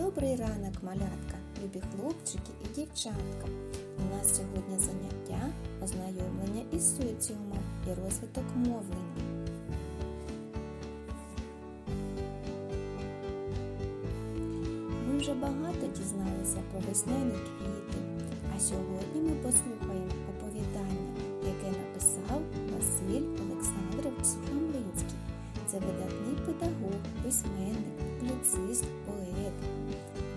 Добрий ранок, малятка, любі хлопчики і дівчатка. У нас сьогодні заняття ознайомлення із соціумом і розвиток мовлення. Ми вже багато дізналися про весняні квіти, а сьогодні ми послухаємо письменник, публіцист, поет.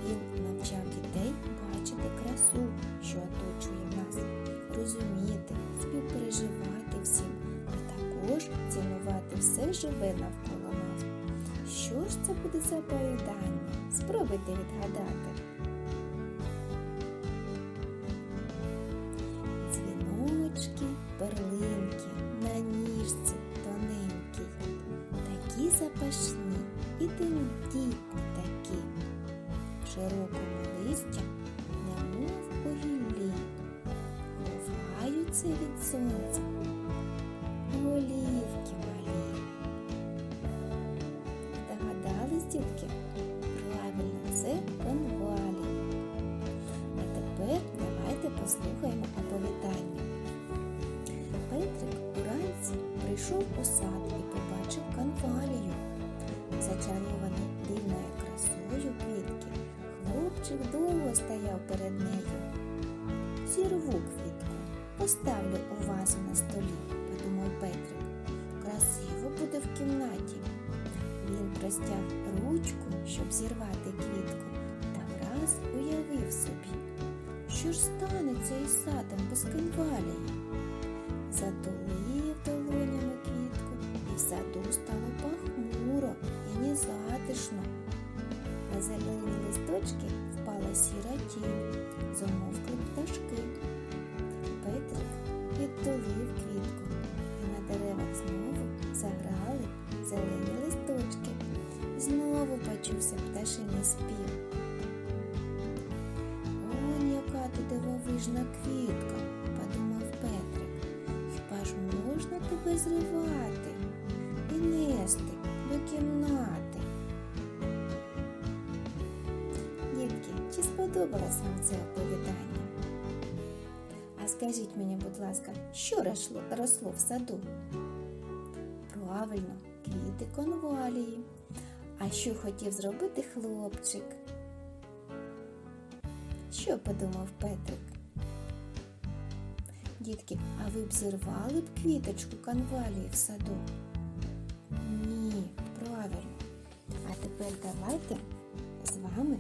Він навчав дітей бачити красу, що оточує нас, розуміти, співпереживати всім, а також цінувати все живе навколо нас. Що ж це буде за оповідання? Спробуйте відгадати. Дзвіночки, перлинки, на ніжці тоненькій, такі запашні і тендітні такі, в широкому листя, немов у гіллі, ховаються від сонця, голівки малі. Догадались, дітки? Правильно, це конвалі. А тепер давайте послухаємо оповідання. Петрик уранці прийшов у сад і побачив конвалію. Довго стояв перед нею. Зірву квітку, поставлю у вазу на столі, подумав Петрик. Красиво буде в кімнаті. Він простяг ручку, щоб зірвати квітку, та враз уявив собі, що ж станеться із садом без конвалії. Затулив долонями квітку, і в саду стало похмуро і незатишно. На зелені листочки замовкли пташки. Петрик відтулив квітку, і на деревах знову заграли зелені листочки. Знову почувся пташиний спів. Он яка ти дивовижна квітка, подумав Петрик. Хіба ж можна тебе зривати і нести до кімнати? Сподобалось вам це оповідання? А скажіть мені, будь ласка, що росло, росло в саду? Правильно, квіти конвалії. А що хотів зробити хлопчик? Що подумав Петрик? Дітки, а ви б зірвали б квіточку конвалії в саду? Ні, правильно. А тепер давайте з вами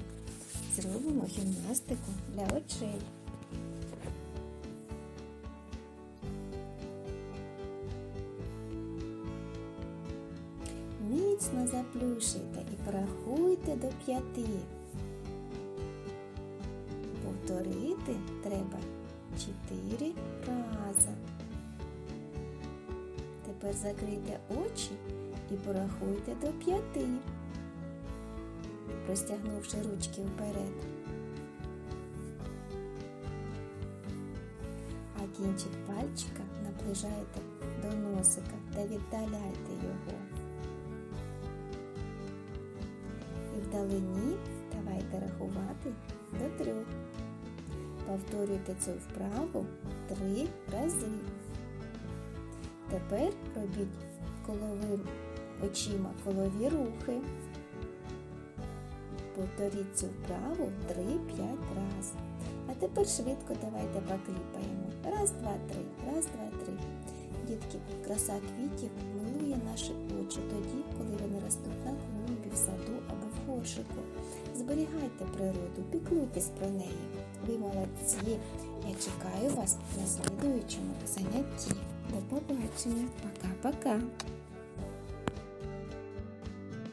зробимо гімнастику для очей. Міцно заплющуйте і порахуйте до п'яти. Повторити треба чотири рази. Тепер закрийте очі і порахуйте до п'яти, простягнувши ручки вперед. А кінчик пальчика наближайте до носика та віддаляйте його. І вдалині давайте рахувати до трьох. Повторюйте цю вправу три рази. Тепер робіть коловим очима колові рухи. Повторіть цю вправу 3-5 раз. А тепер швидко давайте покліпаємо. Раз, два, три, раз, два, три. Дітки, краса квітів милує наші очі тоді, коли вони ростуть на клумбі, в саду або в горшику. Зберігайте природу, піклуйтесь про неї. Ви молодці. Я чекаю вас на слідуючому занятті. До побачення. Пока-пока.